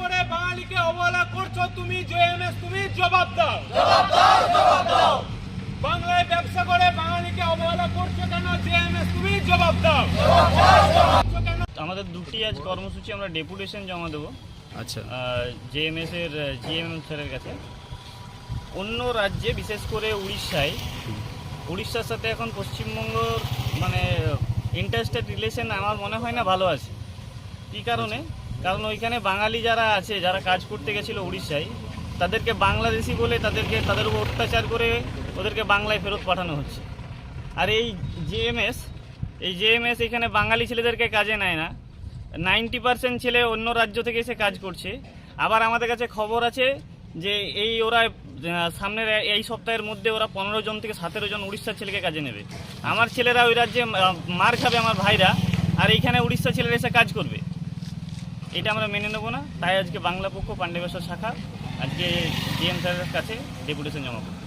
করে বাঙালিকে অবহেলা করছ তুমি জেএমএস তুমি জবাব দাও। বাংলায় ব্যবসা করে বাঙালিকে অবহেলা করছ কেন জেএমএস তুমি জবাব দাও। আমাদের দুটি আজ কর্মসূচি আমরা ডেপুটেশন জমা দেবো। আচ্ছা। জেএমএস এর জিএম স্যারের কাছে। অন্য রাজ্যে বিশেষ করে উড়িষ্যায়। উড়িষ্যার সাথে এখন পশ্চিমবঙ্গ মানে ইন্টারস্টেট রিলেশন আমার মনে হয় না ভালো আছে। কী কারণে? কারণ ওইখানে বাঙালি যারা আছে, যারা কাজ করতে গেছিল উড়িষ্যায়, তাদেরকে বাংলাদেশি বলে তাদেরকে, তাদের উপর অত্যাচার করে ওদেরকে বাংলায় ফেরত পাঠানো হচ্ছে। আর এই জেএমএস এই জেএমএস এখানে বাঙালি ছেলেদেরকে কাজে নেয় না। নাইনটি পার্সেন্ট ছেলে অন্য রাজ্য থেকে এসে কাজ করছে। আবার আমাদের কাছে খবর আছে যে এই ওরা সামনের এই সপ্তাহের মধ্যে ওরা পনেরো জন থেকে সতেরো জন উড়িষ্যার ছেলেকে কাজে নেবে। আমার ছেলেরা ওই রাজ্যে মার খাবে আমার ভাইরা। আর এইখানে উড়িষ্যা ছেলেরা এসে কাজ করবে। এটা আমরা মেনে নেব না। তাই আজকে বাংলা পক্ষ পাণ্ডবেশ্বর শাখা, আজকে ডিএম স্যারের কাছে ডেপুটেশন জমা করব।